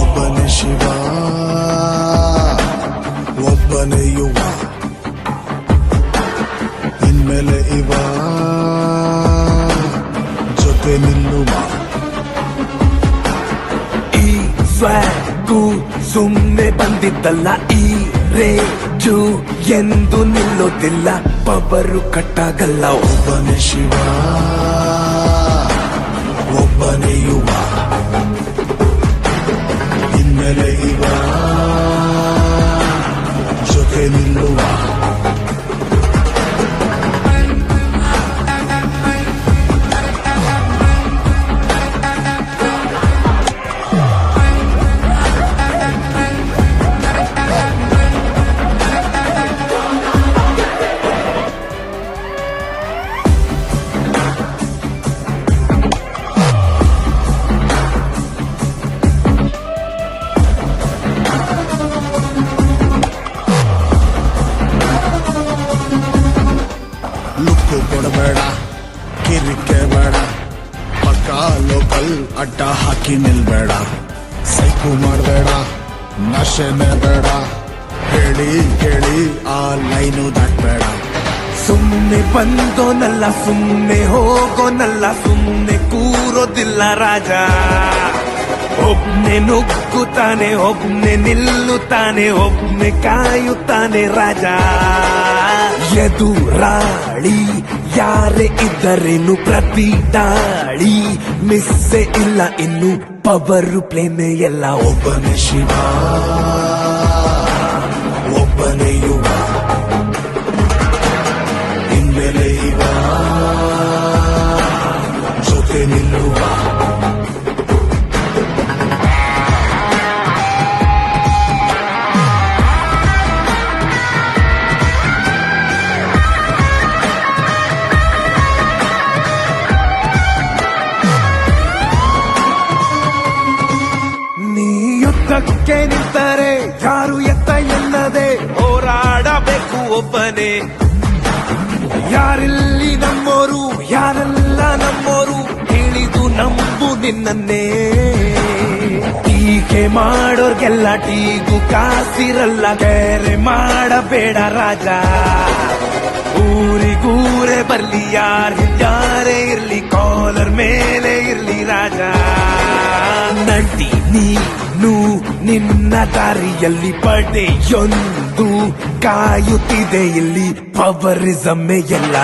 ಒಬ್ಬನೇ ಶಿವ ಒಬ್ಬನೇ ಯುವ. ಇನ್ಮೇಲೆ ಇವ ಜೊತೆ ನಿಲ್ಲುವ. ಈ ಸ್ವಾಗು ಸುಮ್ಮನೆ ಬಂದಿದ್ದಲ್ಲ ಈ ರೇಜು ಎಂದು ನಿಲ್ಲೋದಿಲ್ಲ ಪವರು ಕಟ್ಟಾಗಲ್ಲ. ಒಬ್ಬನೇ ಶಿವ. ಒಬ್ಬನೇ ಯುವ ಇನ್ಮೇಲೆ ಇವ ಜೊತೆ ಲುಕ್ಕು ಕೊಡಬೇಡ, ಕಿರಿಕೆ ಬೇಡ, ಪಕ್ಕ ಲೋಕಲ್ ಅಡ್ಡ ಹಾಕಿ ನಿಲ್ಬೇಡ. ಸೈಕು ಮಾಡಬೇಡ, ನಶೆನೇ ಬೇಡ. ಹೇಳಿ, ಕೇಳಿ, ಆ ಲೈನು ದಾಟಬೇಡ. ಸುಮ್ಮನೆ ಬಂದೋನಲ್ಲ ಸುಮ್ಮನೆ ಹೋಗೋನಲ್ಲ ಸುಮ್ಮನೆ ಕೂರೋದಿಲ್ಲ ರಾಜ. ಒಬ್ನೆ ನುಗ್ಗುತ್ತಾನೆ, ಒಬ್ನೆ ನಿಲ್ಲುತ್ತಾನೆ, ಒಬ್ನೆ ಕಾಯುತ್ತಾನೆ ರಾಜ. ಎದುರಾಳಿ ಯಾರೇ ಇದ್ದರೇನು ಪ್ರತಿ ದಾಳಿ ಮಿಸ್ಸೆ ಇಲ್ಲ ಇನ್ನು ಪವರು ಪ್ಲೇನೆ ಎಲ್ಲ ಒಬ್ಬ ಒಬ್ಬನೇ ಶಿವ. ಯುದ್ಧಕ್ಕೆ ನಿಂತರೆ ಯಾರು ಎತ್ತ ಎನ್ನದೆ ಹೋರಾಡಬೇಕು ಒಬ್ಬನೇ. ಯಾರಿಲ್ಲಿ ನಮ್ಮೋರು, ಯಾರೆಲ್ಲ ನಮ್ಮೋರು ಹೇಳಿದು ನಂಬು ನಿನ್ನನ್ನೇ. ಟೀಕೆ ಮಾಡೋರ್ಗೆಲ್ಲ ಟೀಗು ಕಾಸಿರಲ್ಲ. ಬೇರೆ ಮಾಡಬೇಡ ರಾಜ. ಊರಿಗೂರೇ ಬರ್ಲಿ ಯಾರು ಇರ್ಲಿ, ಕಾಲರ್ ಮೇಲೆ ಇರ್ಲಿ ರಾಜ. ನಟಿ ನೀನು ನಿನ್ನ ದಾರಿಯಲ್ಲಿ ಪಡೆಯೊಂದು ಕಾಯುತ್ತಿದೆ ಇಲ್ಲಿ ಪವರಿಸಮ್ಮೆ ಎಲ್ಲ